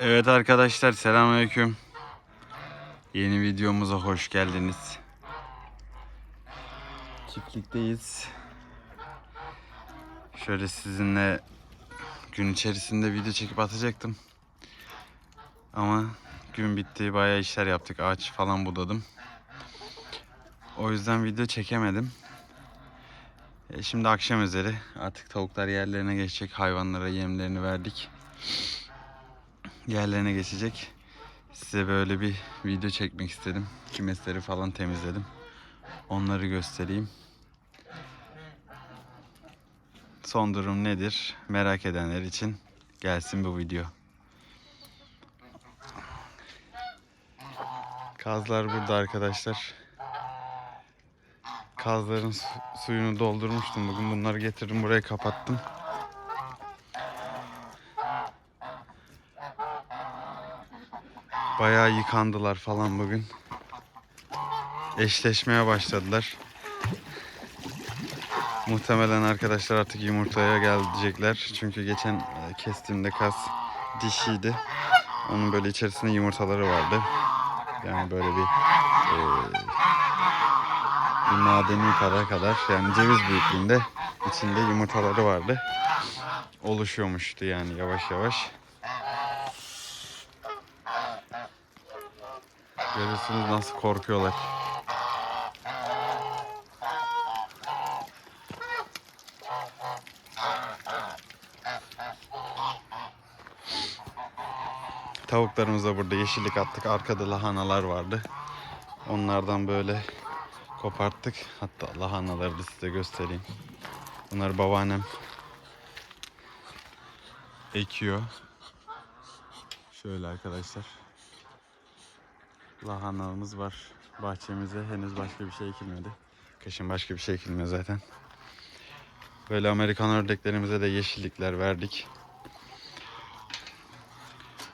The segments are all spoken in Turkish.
Evet arkadaşlar selamünaleyküm. Yeni videomuza hoş geldiniz. Çiftlikteyiz. Şöyle sizinle gün içerisinde video çekip atacaktım. Ama gün bitti bayağı işler yaptık. Ağaç falan budadım. O yüzden video çekemedim. E, şimdi akşam üzeri artık tavuklar yerlerine geçecek. Hayvanlara yemlerini verdik yerlerine geçecek. Size böyle bir video çekmek istedim. Kümesleri falan temizledim. Onları göstereyim. Son durum nedir? Merak edenler için gelsin bu video. Kazlar burada arkadaşlar. Kazların su- suyunu doldurmuştum bugün. Bunları getirdim buraya kapattım. Bayağı yıkandılar falan bugün. Eşleşmeye başladılar. Muhtemelen arkadaşlar artık yumurtaya gelecekler. Çünkü geçen e, kestiğimde kas dişiydi. Onun böyle içerisinde yumurtaları vardı. Yani böyle bir e, bir madeni para kadar yani ceviz büyüklüğünde içinde yumurtaları vardı. Oluşuyormuştu yani yavaş yavaş. Görüyorsunuz nasıl korkuyorlar. Tavuklarımız da burada yeşillik attık. Arkada lahanalar vardı. Onlardan böyle koparttık. Hatta lahanaları da size göstereyim. Bunlar babaannem ekiyor. Şöyle arkadaşlar lahanamız var. Bahçemize henüz başka bir şey ekilmedi. Kışın başka bir şey ekilmiyor zaten. Böyle Amerikan ördeklerimize de yeşillikler verdik.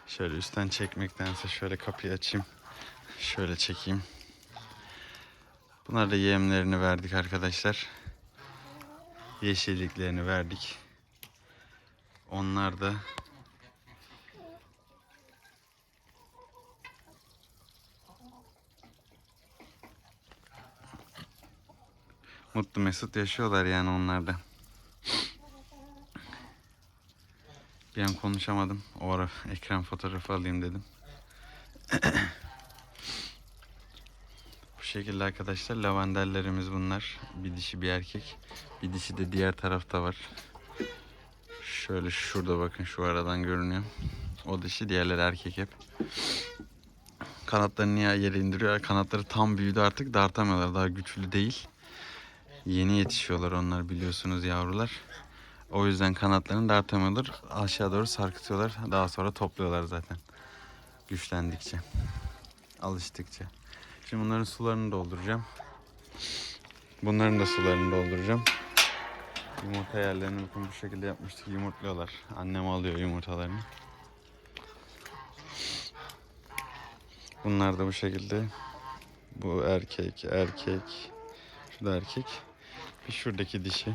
Şöyle üstten çekmektense şöyle kapıyı açayım. Şöyle çekeyim. Bunlar da yemlerini verdik arkadaşlar. Yeşilliklerini verdik. Onlar da mutlu mesut yaşıyorlar yani onlar da. Bir an konuşamadım. O ara ekran fotoğrafı alayım dedim. Bu şekilde arkadaşlar lavendellerimiz bunlar. Bir dişi bir erkek. Bir dişi de diğer tarafta var. Şöyle şurada bakın şu aradan görünüyor. O dişi diğerleri erkek hep. Kanatlarını niye yere indiriyor? Kanatları tam büyüdü artık dartamıyorlar. Daha güçlü değil. Yeni yetişiyorlar onlar biliyorsunuz yavrular. O yüzden kanatlarını dartamıyorlar. Aşağı doğru sarkıtıyorlar. Daha sonra topluyorlar zaten. Güçlendikçe. Alıştıkça. Şimdi bunların sularını dolduracağım. Bunların da sularını dolduracağım. Yumurta yerlerini bakın bu şekilde yapmıştık. Yumurtluyorlar. Annem alıyor yumurtalarını. Bunlar da bu şekilde. Bu erkek, erkek. Şu da erkek. Şuradaki dişi.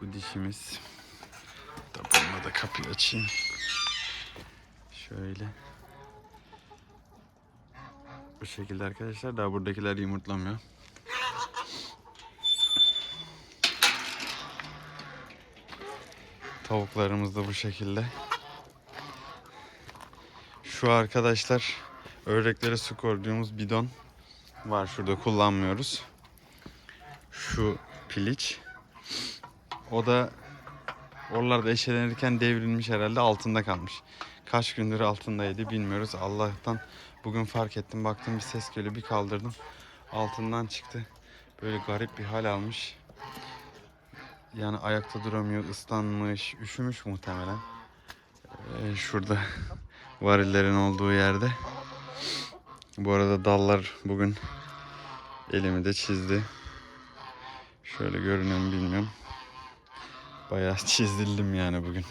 Bu dişimiz. Da bununla da kapıyı açayım. Şöyle. Bu şekilde arkadaşlar. Daha buradakiler yumurtlamıyor. Tavuklarımız da bu şekilde. Şu arkadaşlar ördeklere su koyduğumuz bidon var şurada kullanmıyoruz. Şu piliç. O da oralarda eşelenirken devrilmiş herhalde altında kalmış. Kaç gündür altındaydı bilmiyoruz. Allah'tan bugün fark ettim. Baktım bir ses geliyor bir kaldırdım. Altından çıktı. Böyle garip bir hal almış. Yani ayakta duramıyor, ıslanmış, üşümüş muhtemelen. Ee, şurada varillerin olduğu yerde. Bu arada dallar bugün elimi de çizdi. Şöyle görünüyor mu bilmiyorum. Bayağı çizildim yani bugün.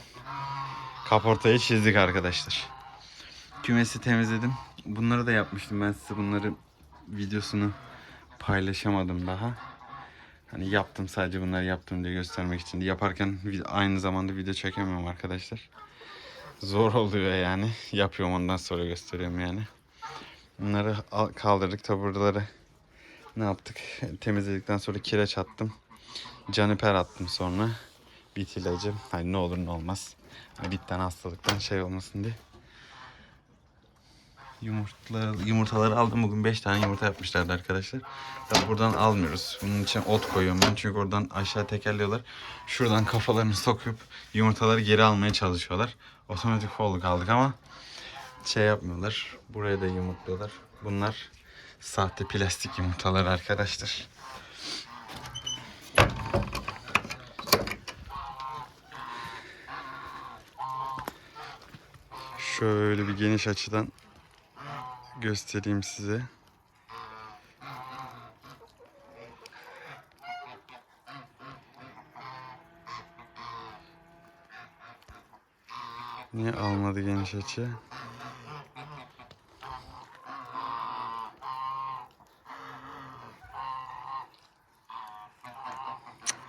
Kaportayı çizdik arkadaşlar. Kümesi temizledim. Bunları da yapmıştım ben size bunları videosunu paylaşamadım daha. Hani yaptım sadece bunları yaptım diye göstermek için. Yaparken aynı zamanda video çekemiyorum arkadaşlar. Zor oluyor yani. Yapıyorum ondan sonra gösteriyorum yani. Bunları al- kaldırdık taburları. Ne yaptık? Temizledikten sonra kireç attım. Caniper attım sonra. Bit ilacı. Hani ne olur ne olmaz. Hani bitten hastalıktan şey olmasın diye. Yumurtaları, yumurtaları aldım. Bugün 5 tane yumurta yapmışlardı arkadaşlar. Tabii buradan almıyoruz. Bunun için ot koyuyorum ben. Çünkü oradan aşağı tekerliyorlar. Şuradan kafalarını sokup yumurtaları geri almaya çalışıyorlar. Otomatik folluk aldık ama şey yapmıyorlar. Buraya da yumurtluyorlar. Bunlar sahte plastik yumurtalar arkadaşlar. Şöyle bir geniş açıdan göstereyim size. Niye almadı geniş açı?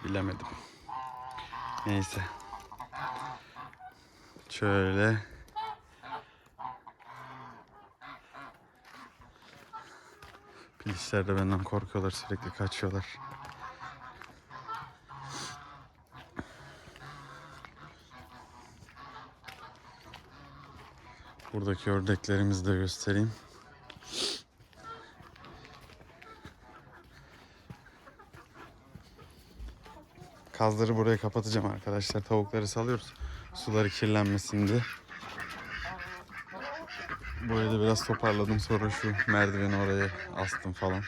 Bilemedim. Neyse. Şöyle. Pilişler de benden korkuyorlar sürekli kaçıyorlar. Buradaki ördeklerimizi de göstereyim. Kazları buraya kapatacağım arkadaşlar. Tavukları salıyoruz. Suları kirlenmesin diye. Burayı da biraz toparladım. Sonra şu merdiveni oraya astım falan.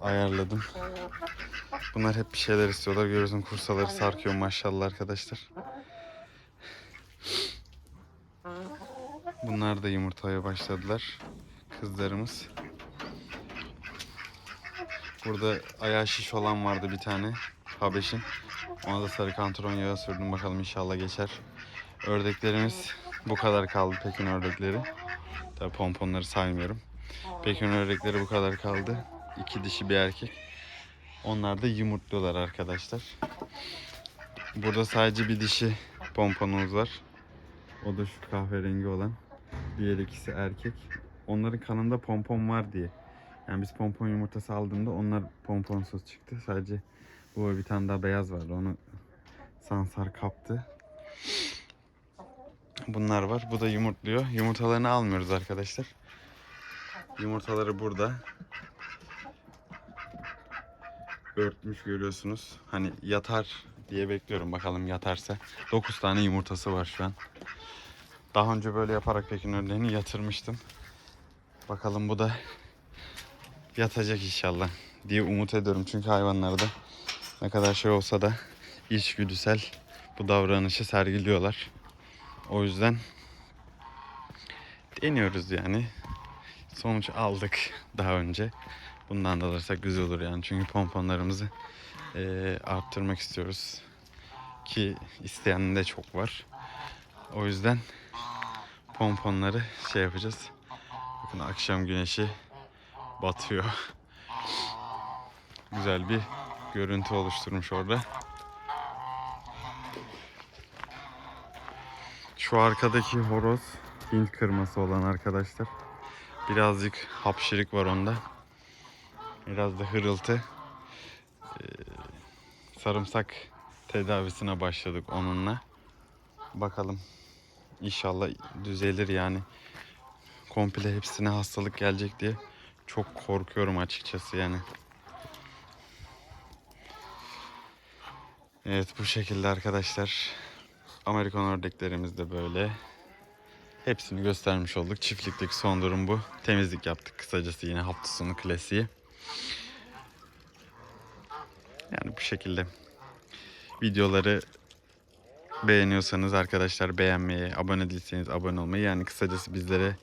Ayarladım. Bunlar hep bir şeyler istiyorlar. Görüyorsun kursaları sarkıyor maşallah arkadaşlar. Bunlar da yumurtaya başladılar. Kızlarımız. Burada ayağı şiş olan vardı bir tane. Habeş'in. Ona da sarı kantron yağı sürdüm. Bakalım inşallah geçer. Ördeklerimiz bu kadar kaldı Pekin ördekleri. Tabi pomponları saymıyorum. Pekin ördekleri bu kadar kaldı. İki dişi bir erkek. Onlar da yumurtluyorlar arkadaşlar. Burada sadece bir dişi pomponumuz var. O da şu kahverengi olan. Diğer ikisi erkek. Onların kanında pompon var diye. Yani biz pompon yumurtası aldığında onlar pomponsuz çıktı. Sadece bu bir tane daha beyaz vardı. Onu Sansar kaptı. Bunlar var. Bu da yumurtluyor. Yumurtalarını almıyoruz arkadaşlar. Yumurtaları burada. Örtmüş görüyorsunuz. Hani yatar diye bekliyorum. Bakalım yatarsa. 9 tane yumurtası var şu an. Daha önce böyle yaparak Pekin ördeğini yatırmıştım. Bakalım bu da yatacak inşallah diye umut ediyorum. Çünkü hayvanlarda ne kadar şey olsa da içgüdüsel bu davranışı sergiliyorlar. O yüzden deniyoruz yani. Sonuç aldık daha önce. Bundan da alırsak güzel olur yani. Çünkü pomponlarımızı eee, arttırmak istiyoruz. Ki isteyen de çok var. O yüzden pomponları şey yapacağız. Bakın akşam güneşi batıyor. Güzel bir görüntü oluşturmuş orada. Şu arkadaki horoz Hint kırması olan arkadaşlar. Birazcık hapşırık var onda. Biraz da hırıltı. Ee, sarımsak tedavisine başladık onunla. Bakalım. İnşallah düzelir yani. Komple hepsine hastalık gelecek diye çok korkuyorum açıkçası yani. Evet bu şekilde arkadaşlar. Amerikan ördeklerimiz de böyle. Hepsini göstermiş olduk. Çiftlikteki son durum bu. Temizlik yaptık kısacası yine hafta sonu klasiği. Yani bu şekilde. Videoları beğeniyorsanız arkadaşlar beğenmeyi, abone değilseniz abone olmayı yani kısacası bizlere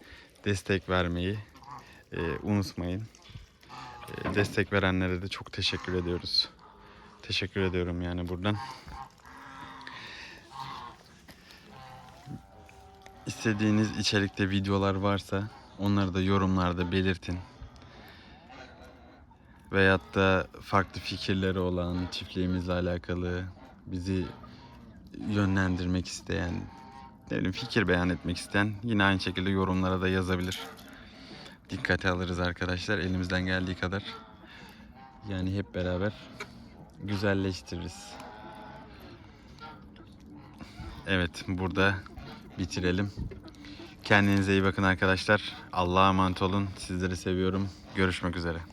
destek vermeyi e, unutmayın. E, destek verenlere de çok teşekkür ediyoruz. Teşekkür ediyorum yani buradan. İstediğiniz içerikte videolar varsa onları da yorumlarda belirtin. veyahut da farklı fikirleri olan, çiftliğimizle alakalı bizi yönlendirmek isteyen, ne bileyim fikir beyan etmek isteyen yine aynı şekilde yorumlara da yazabilir. Dikkate alırız arkadaşlar elimizden geldiği kadar. Yani hep beraber güzelleştiririz. Evet burada bitirelim. Kendinize iyi bakın arkadaşlar. Allah'a emanet olun. Sizleri seviyorum. Görüşmek üzere.